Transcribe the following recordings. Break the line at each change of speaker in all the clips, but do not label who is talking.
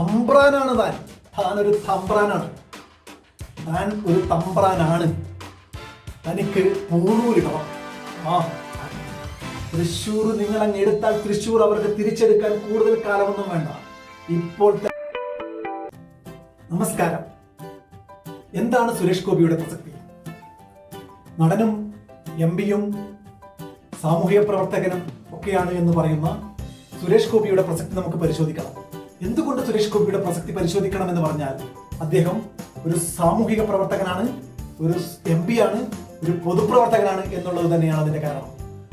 തമ്പ്രാനാണ് താൻ. ഒരു തമ്പ്രാനാണ്. താൻ ഒരു തമ്പ്രാനാണ്. തനിക്ക് പൂണൂലിടണം ആ. തൃശ്ശൂർ നിങ്ങൾ അങ്ങ് എടുത്താൽ തൃശ്ശൂർ അവർക്ക് തിരിച്ചെടുക്കാൻ കൂടുതൽ കാലമൊന്നും വേണ്ട. ഇപ്പോൾ നമസ്കാരം. എന്താണ് സുരേഷ് ഗോപിയുടെ പ്രസക്തി? നടനും എം പിയും സാമൂഹിക പ്രവർത്തകനും ഒക്കെയാണ് എന്ന് പറയുന്ന സുരേഷ് ഗോപിയുടെ പ്രസക്തി നമുക്ക് പരിശോധിക്കണം എന്തുകൊണ്ട് സുരേഷ് ഗോപിയുടെ പ്രസക്തി പരിശോധിക്കണം എന്ന് പറഞ്ഞാൽ അദ്ദേഹം ഒരു സാമൂഹിക പ്രവർത്തകനാണ് ഒരു എം ആണ് ഒരു പൊതുപ്രവർത്തകനാണ് എന്നുള്ളത് തന്നെയാണ് അതിന്റെ കാരണം.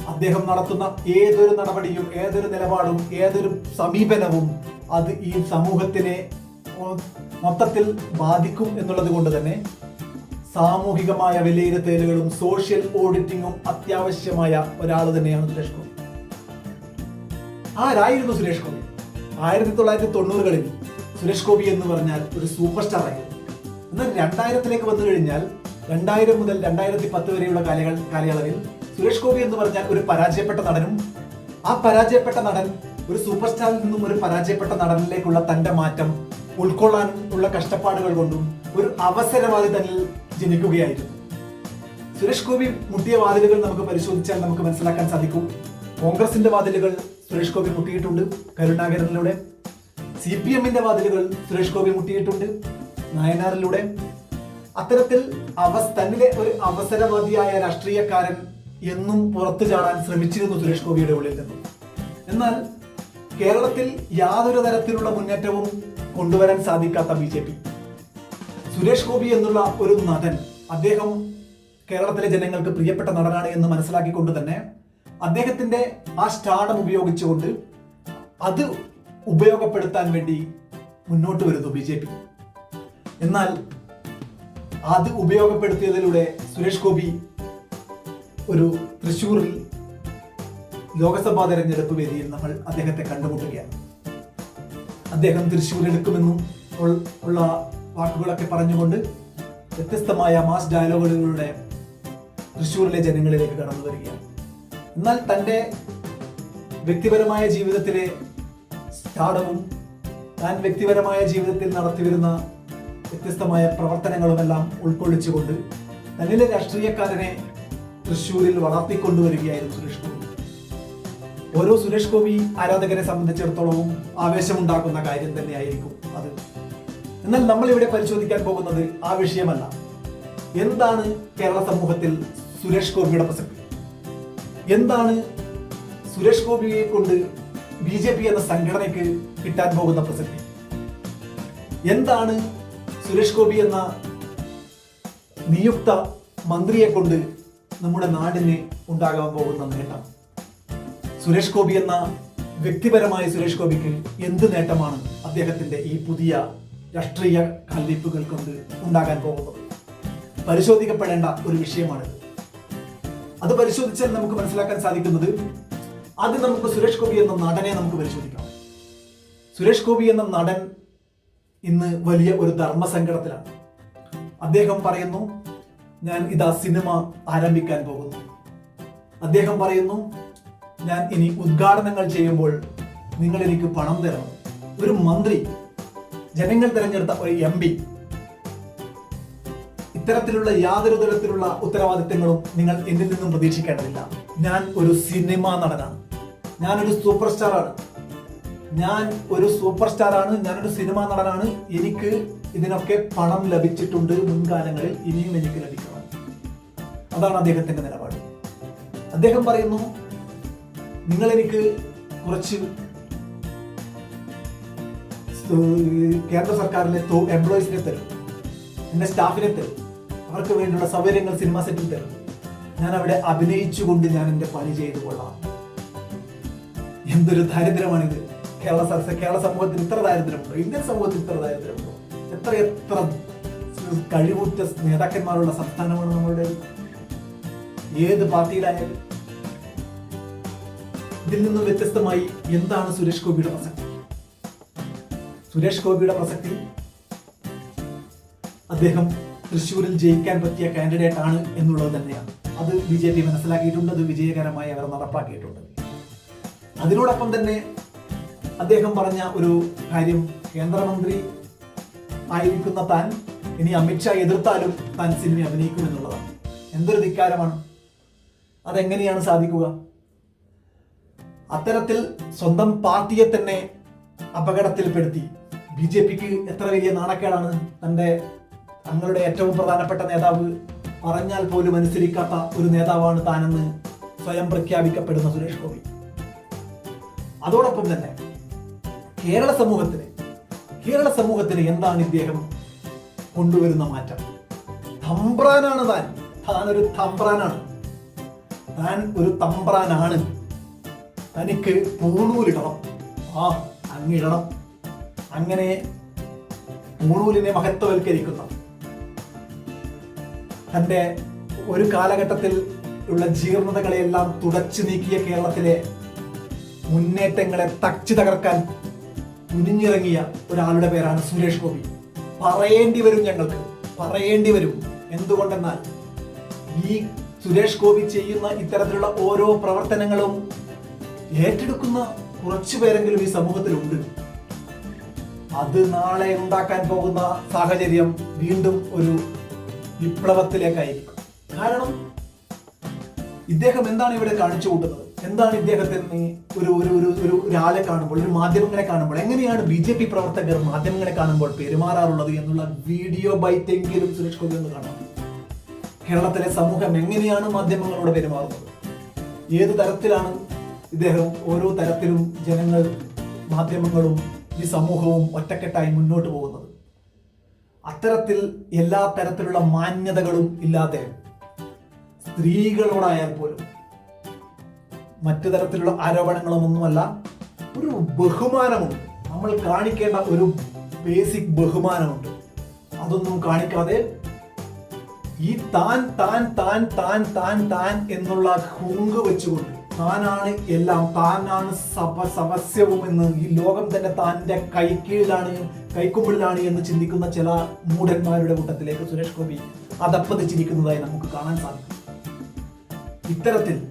അദ്ദേഹം നടത്തുന്ന ഏതൊരു നടപടിയും ഏതൊരു നിലപാടും ഏതൊരു സമീപനവും അത് ഈ സമൂഹത്തിനെ മൊത്തത്തിൽ ബാധിക്കും എന്നുള്ളത് കൊണ്ട് തന്നെ സാമൂഹികമായ വിലയിരുത്തലുകളും സോഷ്യൽ ഓഡിറ്റിങ്ങും അത്യാവശ്യമായ ഒരാൾ തന്നെയാണ് സുരേഷ് ഗോപി. ആരായിരുന്നു സുരേഷ് ഗോപി? ആയിരത്തി തൊള്ളായിരത്തി തൊണ്ണൂറുകളിൽ സുരേഷ് ഗോപി എന്ന് പറഞ്ഞാൽ ഒരു സൂപ്പർ സ്റ്റാർ ആയിരുന്നു. എന്നാൽ രണ്ടായിരത്തിലേക്ക് വന്നു കഴിഞ്ഞാൽ രണ്ടായിരം മുതൽ രണ്ടായിരത്തി പത്ത് വരെയുള്ള കാലകൾ കാലയളവിൽ സുരേഷ് ഗോപി എന്ന് പറഞ്ഞാൽ ഒരു പരാജയപ്പെട്ട നടനും ആ പരാജയപ്പെട്ട നടൻ ഒരു സൂപ്പർ സ്റ്റാറിൽ നിന്നും ഒരു പരാജയപ്പെട്ട നടനിലേക്കുള്ള തന്റെ മാറ്റം ഉൾക്കൊള്ളാൻ ഉള്ള കഷ്ടപ്പാടുകൾ കൊണ്ടും ഒരു അവസരവാദി തന്നിൽ ജനിക്കുകയായിരുന്നു. സുരേഷ് ഗോപി മുട്ടിയ വാതിലുകൾ നമുക്ക് പരിശോധിച്ചാൽ നമുക്ക് മനസ്സിലാക്കാൻ സാധിക്കും. കോൺഗ്രസിന്റെ വാതിലുകൾ സുരേഷ് ഗോപി മുട്ടിയിട്ടുണ്ട്. കരുണാകരനിലൂടെ. സി പി എമ്മിന്റെ വാതിലുകൾ സുരേഷ് ഗോപി മുട്ടിയിട്ടുണ്ട്. നയനാറിലൂടെ. അത്തരത്തിൽ അവ തന്നിലെ ഒരു അവസരവാദിയായ രാഷ്ട്രീയക്കാരൻ എന്നും പുറത്തു ചാടാൻ ശ്രമിച്ചിരുന്നു സുരേഷ് ഗോപിയുടെ ഉള്ളിൽ നിന്ന്. എന്നാൽ കേരളത്തിൽ യാതൊരു തരത്തിലുള്ള മുന്നേറ്റവും കൊണ്ടുവരാൻ സാധിക്കാത്ത B J P. Suresh Gopi എന്നുള്ള ഒരു നടൻ അദ്ദേഹം കേരളത്തിലെ ജനങ്ങൾക്ക് പ്രിയപ്പെട്ട നടനാണ് എന്ന് മനസ്സിലാക്കിക്കൊണ്ട് തന്നെ അദ്ദേഹത്തിന്റെ ആ സ്റ്റാർഡം ഉപയോഗിച്ചുകൊണ്ട് അത് ഉപയോഗപ്പെടുത്താൻ വേണ്ടി മുന്നോട്ട് വരുന്നു ബി ജെ പി. എന്നാൽ അത് ഉപയോഗപ്പെടുത്തിയതിലൂടെ സുരേഷ് ഗോപി ഒരു തൃശ്ശൂരിൽ ലോകസഭാ തെരഞ്ഞെടുപ്പ് വേദിയിൽ നമ്മൾ അദ്ദേഹത്തെ കണ്ടുമുട്ടുകയാണ്. അദ്ദേഹം തൃശ്ശൂർ എടുക്കുമെന്നും ഉള്ള വാക്കുകളൊക്കെ പറഞ്ഞുകൊണ്ട് വ്യത്യസ്തമായ മാസ് ഡയലോഗുകളിലൂടെ തൃശ്ശൂരിലെ ജനങ്ങളിലേക്ക് കടന്നു വരികയാണ്. എന്നാൽ തന്റെ വ്യക്തിപരമായ ജീവിതത്തിലെ സ്ഥാടവും താൻ വ്യക്തിപരമായ ജീവിതത്തിൽ നടത്തിവരുന്ന വ്യത്യസ്തമായ പ്രവർത്തനങ്ങളുമെല്ലാം ഉൾക്കൊള്ളിച്ചുകൊണ്ട് തന്നിലെ രാഷ്ട്രീയക്കാരനെ തൃശ്ശൂരിൽ വളർത്തിക്കൊണ്ടുവരികയായിരുന്നു സുരേഷ് ഗോപി. ഓരോ സുരേഷ് ഗോപി ആരാധകരെ സംബന്ധിച്ചിടത്തോളവും ആവേശമുണ്ടാക്കുന്ന കാര്യം തന്നെയായിരിക്കും അത്. എന്നാൽ നമ്മൾ ഇവിടെ പരിശോധിക്കാൻ പോകുന്നത് ആ വിഷയമല്ല. എന്താണ് കേരള സമൂഹത്തിൽ സുരേഷ് ഗോപിയുടെ പ്രസക്തി? എന്താണ് സുരേഷ് ഗോപിയെ കൊണ്ട് ബി ജെ പി എന്ന സംഘടനയ്ക്ക് കിട്ടാൻ പോകുന്ന പ്രസക്തി. എന്താണ് സുരേഷ് ഗോപി എന്ന നിയുക്ത മന്ത്രിയെ കൊണ്ട് നമ്മുടെ നാടിന് ഉണ്ടാകാൻ പോകുന്ന നേട്ടം? സുരേഷ് ഗോപി എന്ന വ്യക്തിപരമായ സുരേഷ് ഗോപിക്ക് എന്ത് നേട്ടമാണ് അദ്ദേഹത്തിന്റെ ഈ പുതിയ രാഷ്ട്രീയ കല്ലിപ്പുകൾ കൊണ്ട് ഉണ്ടാകാൻ പോകുന്നത്? പരിശോധിക്കപ്പെടേണ്ട ഒരു വിഷയമാണിത്. അത് പരിശോധിച്ചാൽ നമുക്ക് മനസ്സിലാക്കാൻ സാധിക്കുന്നത് ആദ്യം നമുക്ക് സുരേഷ് ഗോപി എന്ന നടനെ നമുക്ക് പരിശോധിക്കാം. സുരേഷ് ഗോപി എന്ന നടൻ ഇന്ന് വലിയ ഒരു ധർമ്മസങ്കടത്തിലാണ്. അദ്ദേഹം പറയുന്നു ഞാൻ ഇതാ സിനിമ ആരംഭിക്കാൻ പോകുന്നു. അദ്ദേഹം പറയുന്നു ഞാൻ ഇനി ഉദ്ഘാടനങ്ങൾ ചെയ്യുമ്പോൾ നിങ്ങൾ എനിക്ക് പണം തരണം. ഒരു മന്ത്രി ജനങ്ങൾ തിരഞ്ഞെടുത്ത ഒരു എം പി ഇത്തരത്തിലുള്ള യാതൊരു തരത്തിലുള്ള ഉത്തരവാദിത്തങ്ങളും നിങ്ങൾ എന്നിൽ നിന്നും പ്രതീക്ഷിക്കേണ്ടതില്ല. ഞാൻ ഒരു സിനിമ നടനാണ്. ഞാനൊരു സൂപ്പർ സ്റ്റാർ ആണ് ഞാൻ ഒരു സൂപ്പർ സ്റ്റാർ ആണ് ഞാനൊരു സിനിമാ നടനാണ്. എനിക്ക് ഇതിനൊക്കെ പണം ലഭിച്ചിട്ടുണ്ട് മുൻകാലങ്ങളിൽ ഇനിയും എനിക്ക് ലഭിക്കണം. അതാണ് അദ്ദേഹത്തിന്റെ നിലപാട്. അദ്ദേഹം പറയുന്നു നിങ്ങൾ എനിക്ക് കുറച്ച് കേന്ദ്ര സർക്കാരിലെ എംപ്ലോയീസിനെ തരും. എന്റെ സ്റ്റാഫിനെ തരും. അവർക്ക് വേണ്ടിയുള്ള സൗകര്യങ്ങൾ സിനിമ സെറ്റിൽ തരും. ഞാൻ അവിടെ അഭിനയിച്ചുകൊണ്ട് ഞാൻ എന്റെ പണി ചെയ്തു കൊള്ളാം എന്തൊരു ദാരിദ്ര്യമാണിത്? കേരള കേരള സമൂഹത്തിന് ഇത്ര ദാരിദ്ര്യമുണ്ടോ ഇന്ത്യൻ സമൂഹത്തിന് ഇത്ര ദാരിദ്ര്യമുണ്ടോ എത്ര എത്ര കഴിവുറ്റ നേതാക്കന്മാരുള്ള സംസ്ഥാനമാണ് നമ്മളുടെ ഏത് പാർട്ടിയിലായാലും ഇതിൽ നിന്നും വ്യത്യസ്തമായി എന്താണ് സുരേഷ് ഗോപിയുടെ പ്രസക്തി? സുരേഷ് ഗോപിയുടെ പ്രസക്തി അദ്ദേഹം തൃശ്ശൂരിൽ ജയിക്കാൻ പറ്റിയ കാൻഡിഡേറ്റ് ആണ് എന്നുള്ളത് തന്നെയാണ്. അത് ബി ജെ പി മനസ്സിലാക്കിയിട്ടുണ്ട് അത് വിജയകരമായി അവർ നടപ്പാക്കിയിട്ടുണ്ട്. അതിനോടൊപ്പം തന്നെ അദ്ദേഹം പറഞ്ഞ ഒരു കാര്യം കേന്ദ്രമന്ത്രി ആയിരിക്കുന്ന താൻ ഇനി അമിത്ഷാ എതിർത്താലും താൻ സിനിമ അഭിനയിക്കും എന്നുള്ളതാണ്. എന്തൊരു ധിക്കാരമാണ്. അതെങ്ങനെയാണ് സാധിക്കുക? അത്തരത്തിൽ സ്വന്തം പാർട്ടിയെ തന്നെ അപകടത്തിൽപ്പെടുത്തി. ബി ജെ പിക്ക് എത്ര വലിയ നാണക്കേടാണ് തന്റെ തങ്ങളുടെ ഏറ്റവും പ്രധാനപ്പെട്ട നേതാവ് പറഞ്ഞാൽ പോലും അനുസരിക്കാത്ത ഒരു നേതാവാണ് താനെന്ന് സ്വയം പ്രഖ്യാപിക്കപ്പെടുന്ന സുരേഷ് ഗോപി. അതോടൊപ്പം തന്നെ കേരള സമൂഹത്തിന് കേരള സമൂഹത്തിന് എന്താണ് ഇദ്ദേഹം കൊണ്ടുവരുന്ന മാറ്റം? തമ്പ്രാനാണ് താൻ. താൻ ഒരു തമ്പ്രാനാണ്. താൻ ഒരു തമ്പ്രാനാണ്. തനിക്ക് പൂണൂലിടണം ആ അങ്ങിടണം അങ്ങനെ പൂണൂലിനെ മഹത്വവൽക്കരിക്കുന്ന തന്റെ ഒരു കാലഘട്ടത്തിൽ ഉള്ള ജീർണതകളെയെല്ലാം തുടച്ചു നീക്കിയ കേരളത്തിലെ മുന്നേറ്റങ്ങളെ തച്ചു തകർക്കാൻ തുനിഞ്ഞിറങ്ങിയ ഒരാളുടെ പേരാണ് സുരേഷ് ഗോപി. പറയേണ്ടി വരും ഞങ്ങൾക്ക് പറയേണ്ടി വരും. എന്തുകൊണ്ടെന്നാൽ ഈ സുരേഷ് ഗോപി ചെയ്യുന്ന ഇത്തരത്തിലുള്ള ഓരോ പ്രവർത്തനങ്ങളും ഏറ്റെടുക്കുന്ന കുറച്ചു പേരെങ്കിലും ഈ സമൂഹത്തിലുണ്ട്. അത് നാളെ ഉണ്ടാക്കാൻ പോകുന്ന സാഹചര്യം വീണ്ടും ഒരു വിപ്ലവത്തിലേക്കായിരിക്കും. കാരണം ഇദ്ദേഹം എന്താണ് ഇവിടെ കാണിച്ചു കൂട്ടുന്നത് എന്താണ് ഇദ്ദേഹത്തിന് ഒരു ഒരു ഒരു ഒരു ഒരാളെ കാണുമ്പോൾ ഒരു മാധ്യമങ്ങളെ കാണുമ്പോൾ എങ്ങനെയാണ് ബി ജെ പി പ്രവർത്തകർ മാധ്യമങ്ങളെ കാണുമ്പോൾ പെരുമാറാറുള്ളത് എന്നുള്ള വീഡിയോ ബൈറ്റെങ്കിലും സുരേഷ് ഗോപി ഒന്ന് കാണാം. കേരളത്തിലെ സമൂഹം എങ്ങനെയാണ് മാധ്യമങ്ങളോട് പെരുമാറുന്നത്? ഏത് തരത്തിലാണ് ഇദ്ദേഹം ഓരോ തരത്തിലും ജനങ്ങൾ മാധ്യമങ്ങളും ഈ സമൂഹവും ഒറ്റക്കെട്ടായി മുന്നോട്ട് പോകുന്നത്? അത്തരത്തിൽ എല്ലാ തരത്തിലുള്ള മാന്യതകളും ഇല്ലാതെ സ്ത്രീകളോടായാൽ പോലും മറ്റു തരത്തിലുള്ള ആരോപണങ്ങളും ഒന്നുമല്ല ഒരു ബഹുമാനമുണ്ട്. നമ്മൾ കാണിക്കേണ്ട ഒരു ബേസിക് ബഹുമാനമുണ്ട്. അതൊന്നും കാണിക്കാതെ ഈ താൻ താൻ താൻ താൻ താൻ താൻ എന്നുള്ള ഹുങ്ക് വെച്ചുകൊണ്ട് താനാണ് എല്ലാം താനാണ് സഭ സവസ്യവും എന്ന് ഈ ലോകം തന്നെ താന്റെ കൈക്കീഴിലാണ് കൈക്കുമ്പിളിലാണ് എന്ന് ചിന്തിക്കുന്ന ചില മൂഢന്മാരുടെ കൂട്ടത്തിലേക്ക് സുരേഷ് ഗോപി അതപ്പതിച്ചിരിക്കുന്നതായി നമുക്ക് കാണാൻ സാധിക്കും. ഇത്തരത്തിൽ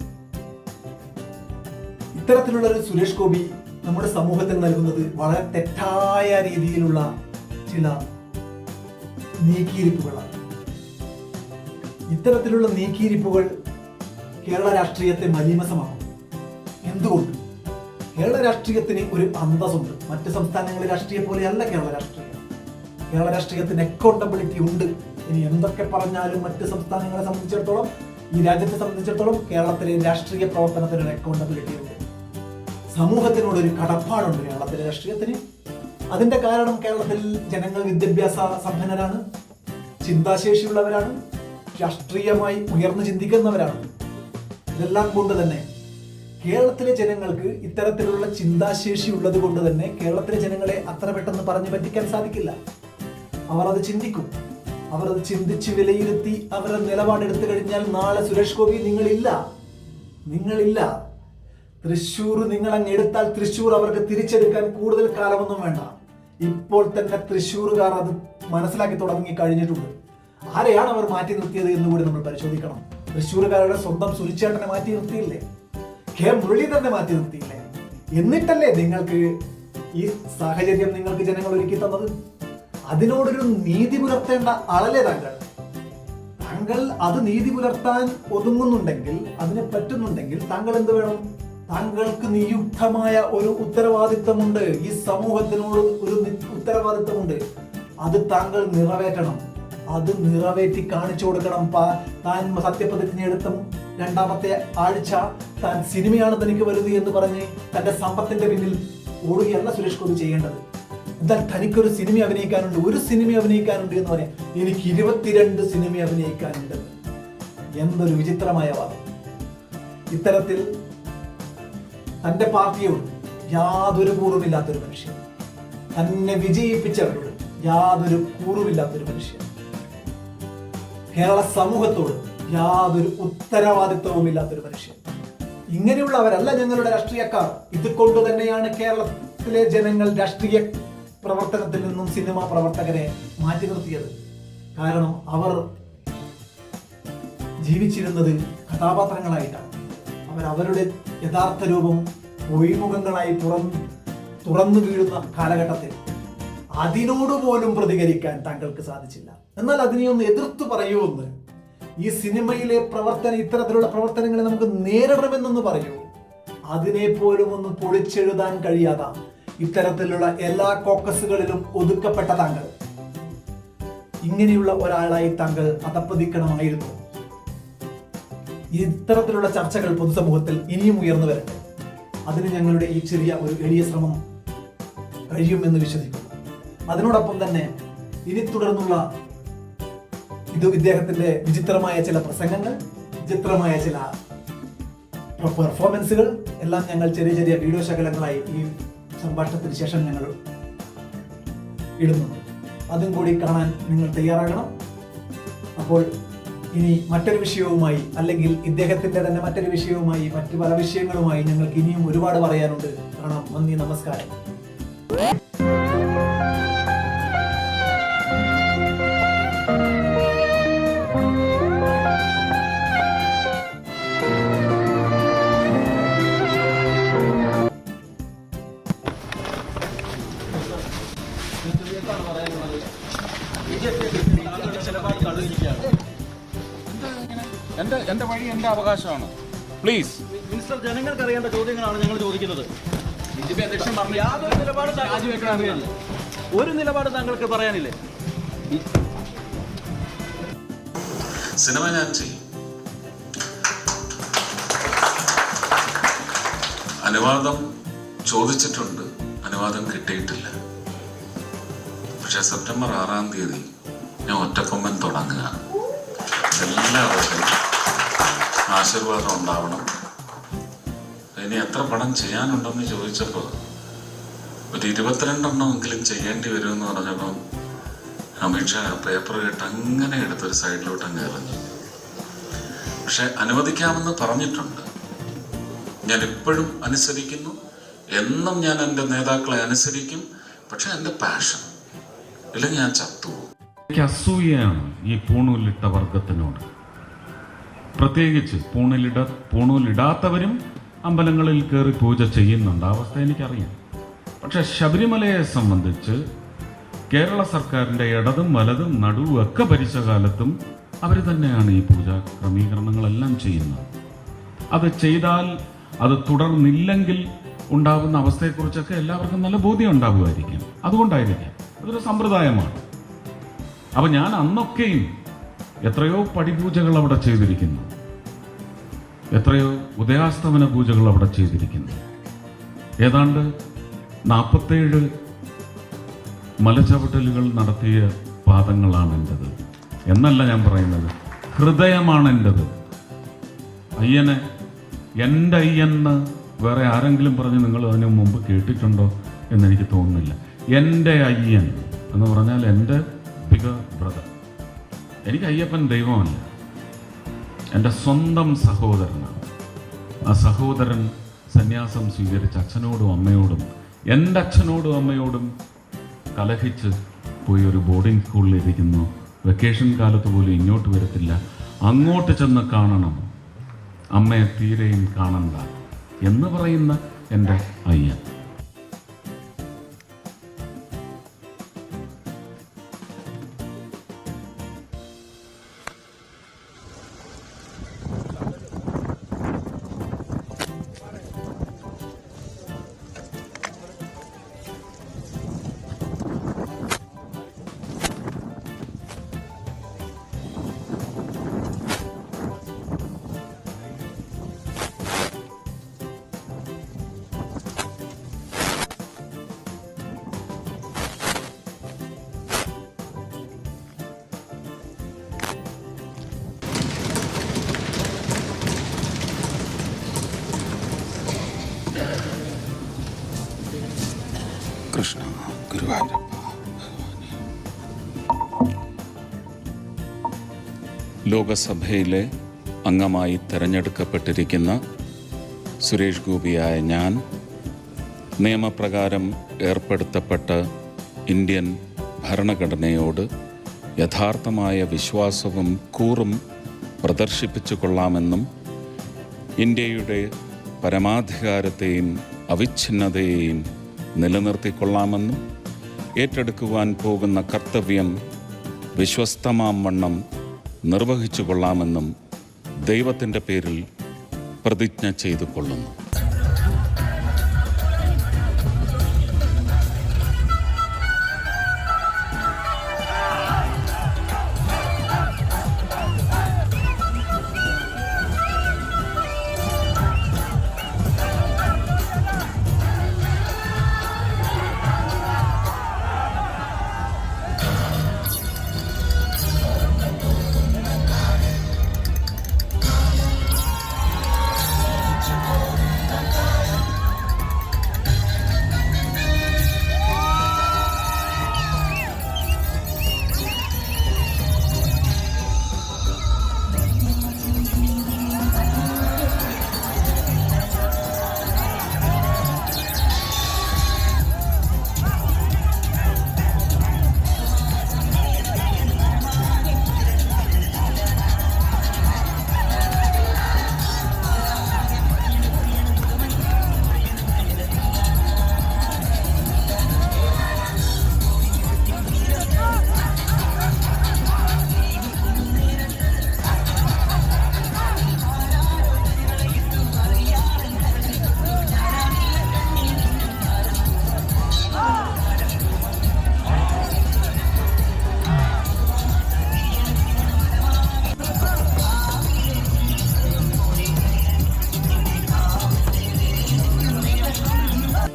ഇത്തരത്തിലുള്ള ഒരു സുരേഷ് ഗോപി നമ്മുടെ സമൂഹത്തിൽ നൽകുന്നത് വളരെ തെറ്റായ രീതിയിലുള്ള ചില നീക്കിയിരിപ്പുകളാണ്. ഇത്തരത്തിലുള്ള നീക്കിയിരിപ്പുകൾ കേരള രാഷ്ട്രീയത്തെ മലീമസമാക്കും എന്തുകൊണ്ട്? കേരള രാഷ്ട്രീയത്തിന് ഒരു അന്തസ്സുണ്ട്. മറ്റ് സംസ്ഥാനങ്ങളിലെ രാഷ്ട്രീയം പോലെയല്ല കേരള രാഷ്ട്രീയം. കേരള രാഷ്ട്രീയത്തിന് അക്കൗണ്ടബിലിറ്റി ഉണ്ട്. ഇനി എന്തൊക്കെ പറഞ്ഞാലും മറ്റ് സംസ്ഥാനങ്ങളെ സംബന്ധിച്ചിടത്തോളം ഈ രാജ്യത്തെ സംബന്ധിച്ചിടത്തോളം കേരളത്തിലെ രാഷ്ട്രീയ പ്രവർത്തനത്തിന് ഒരു അക്കൗണ്ടബിലിറ്റി ഉണ്ട്. സമൂഹത്തിനോട് ഒരു കടപ്പാടുണ്ട് കേരളത്തിലെ രാഷ്ട്രീയത്തിന്. അതിന്റെ കാരണം കേരളത്തിൽ ജനങ്ങൾ വിദ്യാഭ്യാസ സമ്പന്നരാണ് ചിന്താശേഷിയുള്ളവരാണ് രാഷ്ട്രീയമായി ഉയർന്നു ചിന്തിക്കുന്നവരാണ്. ഇതെല്ലാം കൊണ്ട് തന്നെ കേരളത്തിലെ ജനങ്ങൾക്ക് ഇത്തരത്തിലുള്ള ചിന്താശേഷി ഉള്ളത് കൊണ്ട് തന്നെ കേരളത്തിലെ ജനങ്ങളെ അത്ര പെട്ടെന്ന് പറഞ്ഞു പറ്റിക്കാൻ സാധിക്കില്ല. അവർ അത് ചിന്തിക്കും. അവർ അത് ചിന്തിച്ച് വിലയിരുത്തി അവരുടെ നിലപാടെടുത്തു കഴിഞ്ഞാൽ നാളെ സുരേഷ് ഗോപി നിങ്ങളില്ല. നിങ്ങളില്ല. തൃശ്ശൂർ നിങ്ങൾ അങ്ങ് എടുത്താൽ തൃശ്ശൂർ അവർക്ക് തിരിച്ചെടുക്കാൻ കൂടുതൽ കാലമൊന്നും വേണ്ട. ഇപ്പോൾ തന്നെ തൃശ്ശൂറുകാർ അത് മനസ്സിലാക്കി തുടങ്ങി കഴിഞ്ഞിട്ടുണ്ട്. ആരെയാണ് അവർ മാറ്റി നിർത്തിയത് എന്ന് കൂടി നമ്മൾ പരിശോധിക്കണം. തൃശ്ശൂരുകാരുടെ സ്വന്തം സുരിച്ചേട്ടനെ മാറ്റി നിർത്തിയില്ലേ? കെ തന്നെ മാറ്റി നിർത്തിയില്ലേ? എന്നിട്ടല്ലേ നിങ്ങൾക്ക് ഈ സാഹചര്യം നിങ്ങൾക്ക് ജനങ്ങൾ ഒരുക്കി തന്നത്? അതിനോടൊരു നീതി പുലർത്തേണ്ട ആളല്ലേ താങ്കൾ? താങ്കൾ അത് നീതി പുലർത്താൻ ഒതുങ്ങുന്നുണ്ടെങ്കിൽ അതിനെ പറ്റുന്നുണ്ടെങ്കിൽ താങ്കൾ എന്ത് വേണം? താങ്കൾക്ക് നിയുക്തമായ ഒരു ഉത്തരവാദിത്തമുണ്ട്. ഈ സമൂഹത്തിനോട് ഒരു ഉത്തരവാദിത്തമുണ്ട്. അത് താങ്കൾ നിറവേറ്റണം. അത് നിറവേറ്റി കാണിച്ചു കൊടുക്കണം. താൻ സത്യപ്രതിജ്ഞ എടുത്ത രണ്ടാമത്തെ ആഴ്ച താൻ സിനിമയാണ് തനിക്ക് വരുന്നത് എന്ന് പറഞ്ഞ് തന്റെ സമ്പത്തിന്റെ പിന്നിൽ ഓടുകയല്ല സുരേഷ് ഗോപി ചെയ്യേണ്ടത്. എന്നാൽ തനിക്കൊരു സിനിമ അഭിനയിക്കാനുണ്ട്. ഒരു സിനിമ അഭിനയിക്കാനുണ്ട് എന്ന് പറയാം എനിക്ക് ഇരുപത്തിരണ്ട് സിനിമ അഭിനയിക്കാനുണ്ട്. എന്തൊരു വിചിത്രമായ വാദം. ഇത്തരത്തിൽ തന്റെ പാർട്ടിയോട് യാതൊരു കൂറുമില്ലാത്തൊരു മനുഷ്യൻ. തന്നെ വിജയിപ്പിച്ചവരോട് യാതൊരു കൂറുമില്ലാത്തൊരു മനുഷ്യൻ. കേരള സമൂഹത്തോട് യാതൊരു ഉത്തരവാദിത്വവും ഇല്ലാത്തൊരു മനുഷ്യൻ. ഇങ്ങനെയുള്ളവരല്ല ഞങ്ങളുടെ രാഷ്ട്രീയക്കാർ. ഇത് കൊണ്ട് തന്നെയാണ് കേരളത്തിലെ ജനങ്ങൾ രാഷ്ട്രീയ പ്രവർത്തനത്തിൽ നിന്നും സിനിമാ പ്രവർത്തകരെ മാറ്റി നിർത്തിയത്. കാരണം അവർ ജീവിച്ചിരുന്നത് കഥാപാത്രങ്ങളായിട്ടാണ്. അവർ അവരുടെ യഥാർത്ഥ രൂപം ഒഴിമുഖങ്ങളായി പുറം തുറന്നു വീഴുന്ന കാലഘട്ടത്തിൽ അതിനോട് പോലും പ്രതികരിക്കാൻ താങ്കൾക്ക് സാധിച്ചില്ല. എന്നാൽ അതിനെ ഒന്ന് എതിർത്തു പറയുമെന്ന് ഈ സിനിമയിലെ പ്രവർത്തന ഇത്തരത്തിലുള്ള പ്രവർത്തനങ്ങളെ നമുക്ക് നേരിടണമെന്നൊന്ന് പറയൂ. അതിനെ പോലും ഒന്ന് പൊളിച്ചെഴുതാൻ കഴിയാത്ത ഇത്തരത്തിലുള്ള എല്ലാ കോക്കസുകളിലും ഒതുക്കപ്പെട്ട താങ്കൾ. ഇങ്ങനെയുള്ള ഒരാളായി താങ്കൾ അതപ്പതിക്കണമായിരുന്നു ഇത്തരത്തിലുള്ള ചർച്ചകൾ പൊതുസമൂഹത്തിൽ ഇനിയും ഉയർന്നു വരട്ടെ. അതിന് ഞങ്ങളുടെ ഈ ചെറിയ ഒരു എളിയ ശ്രമം കഴിയുമെന്ന് വിശ്വസിക്കുന്നു. അതിനോടൊപ്പം തന്നെ ഇനി തുടർന്നുള്ള ഇത് ഇദ്ദേഹത്തിന്റെ വിചിത്രമായ ചില പ്രസംഗങ്ങൾ വിചിത്രമായ ചില പെർഫോമൻസുകൾ എല്ലാം ഞങ്ങൾ ചെറിയ ചെറിയ വീഡിയോ ശകലങ്ങളായി ഈ സംഭാഷണത്തിന് ശേഷം ഞങ്ങൾ ഇടുന്നുണ്ട്. അതും കൂടി കാണാൻ നിങ്ങൾ തയ്യാറാകണം. അപ്പോൾ ഇനി മറ്റൊരു വിഷയവുമായി അല്ലെങ്കിൽ ഇദ്ദേഹത്തിന്റെ തന്നെ മറ്റൊരു വിഷയവുമായി മറ്റു പല വിഷയങ്ങളുമായി ഞങ്ങൾക്ക് ഇനിയും ഒരുപാട് പറയാനുണ്ട്. കാണാം നന്ദി നമസ്കാരം.
എന്റെ എന്റെ വഴി എന്റെ അവകാശമാണ്. പ്ലീസ്
മിനിസ്റ്റർ ജനങ്ങൾക്ക് അറിയേണ്ട ചോദ്യങ്ങളാണ് ഞങ്ങൾ ചോദിക്കുന്നത്. യാതൊരു നിലപാട് താങ്കൾ- ഒരു നിലപാട് താങ്കൾക്ക് പറയാനില്ലേ?
സിനിമ ഞാൻ ചെയ്യും. അനുവാദം ചോദിച്ചിട്ടുണ്ട്. അനുവാദം കിട്ടിയിട്ടില്ല. പക്ഷെ സെപ്റ്റംബർ ആറാം തീയതി ഞാൻ ഒറ്റക്കൊമ്പൻ തുടങ്ങുകയാണ് എല്ലാവരുടെയും ആശീർവാദം ഉണ്ടാവണം. ഇനി എത്ര പണം ചെയ്യാനുണ്ടെന്ന് ചോദിച്ചപ്പോൾ ഒരു ഇരുപത്തിരണ്ടെണ്ണമെങ്കിലും ചെയ്യേണ്ടി വരുമെന്ന് പറഞ്ഞപ്പം അമിത്ഷാ പേപ്പർ കേട്ട് അങ്ങനെ എടുത്തൊരു സൈഡിലോട്ട് അങ്ങ് ഇറങ്ങി. പക്ഷെ അനുവദിക്കാമെന്ന് പറഞ്ഞിട്ടുണ്ട്. ഞാൻ എപ്പോഴും അനുസരിക്കുന്നു. എന്നും ഞാൻ എന്റെ നേതാക്കളെ അനുസരിക്കും. പക്ഷെ എന്റെ പാഷൻ ഇല്ലെങ്കിൽ ഞാൻ ചത്തുപോകും.
എനിക്ക് അസൂയയാണ് ഈ പൂണൂലിട്ട വർഗത്തിനോട്. പ്രത്യേകിച്ച് പൂണിലിട പൂണൂലിടാത്തവരും അമ്പലങ്ങളിൽ കയറി പൂജ ചെയ്യുന്നുണ്ട്. അവസ്ഥ എനിക്കറിയാം. പക്ഷെ ശബരിമലയെ സംബന്ധിച്ച് കേരള സർക്കാരിന്റെ ഇടതും വലതും നടുവും ഒക്കെ ഭരിച്ച കാലത്തും അവർ തന്നെയാണ് ഈ പൂജാ ക്രമീകരണങ്ങളെല്ലാം ചെയ്യുന്നത്. അത് ചെയ്താൽ അത് തുടർന്നില്ലെങ്കിൽ ഉണ്ടാകുന്ന അവസ്ഥയെക്കുറിച്ചൊക്കെ എല്ലാവർക്കും നല്ല ബോധ്യം ഉണ്ടാകുമായിരിക്കും അതുകൊണ്ടായിരിക്കാം. അതൊരു സമ്പ്രദായമാണ്. അപ്പം ഞാൻ അന്നൊക്കെയും എത്രയോ പടിപൂജകൾ അവിടെ ചെയ്തിരിക്കുന്നു. എത്രയോ ഉദയാസ്തമന പൂജകൾ അവിടെ ചെയ്തിരിക്കുന്നു. ഏതാണ്ട് നാൽപ്പത്തേഴ് മലചവിട്ടലുകൾ നടത്തിയ പാദങ്ങളാണ് എന്റെത് എന്നല്ല ഞാൻ പറയുന്നത്. ഹൃദയമാണ് എന്റെത് അയ്യനെ എന്റെ അയ്യെന്ന് വേറെ ആരെങ്കിലും പറഞ്ഞ് നിങ്ങൾ അതിന് മുമ്പ് കേട്ടിട്ടുണ്ടോ എന്നെനിക്ക് തോന്നുന്നില്ല. എന്റെ അയ്യൻ എന്ന് പറഞ്ഞാൽ എന്റെ ബിഗ് ബ്രദർ എനിക്ക് അയ്യപ്പൻ ദൈവമല്ല. എന്റെ സ്വന്തം സഹോദരനാണ്. ആ സഹോദരൻ സന്യാസം സ്വീകരിച്ച അച്ഛനോടും അമ്മയോടും എന്റെ അച്ഛനോടും അമ്മയോടും കലഹിച്ച് പോയി ഒരു ബോർഡിംഗ് സ്കൂളിൽ ഇരിക്കുന്നു. വെക്കേഷൻ കാലത്ത് പോലും ഇങ്ങോട്ട് വരത്തില്ല. അങ്ങോട്ട് ചെന്ന് കാണണം. അമ്മയെ തീരെയും കാണണ്ട എന്ന് പറയുന്ന എന്റെ അയ്യൻ.
ലോകസഭയിലെ അംഗമായി തെരഞ്ഞെടുക്കപ്പെട്ടിരിക്കുന്ന സുരേഷ് ഗോപിയായ ഞാൻ നിയമപ്രകാരം ഏർപ്പെടുത്തപ്പെട്ട ഇന്ത്യൻ ഭരണഘടനയോട് യഥാർത്ഥമായ വിശ്വാസവും കൂറും പ്രദർശിപ്പിച്ചു കൊള്ളാമെന്നും ഇന്ത്യയുടെ പരമാധികാരത്തെയും അവിഛിന്നതയെയും നിലനിർത്തിക്കൊള്ളാമെന്നും
ഏറ്റെടുക്കുവാൻ പോകുന്ന കർത്തവ്യം വിശ്വസ്തമാം വണ്ണം നിർവഹിച്ചു കൊള്ളാമെന്നും ദൈവത്തിന്റെ പേരിൽ പ്രതിജ്ഞ ചെയ്തു കൊള്ളുന്നു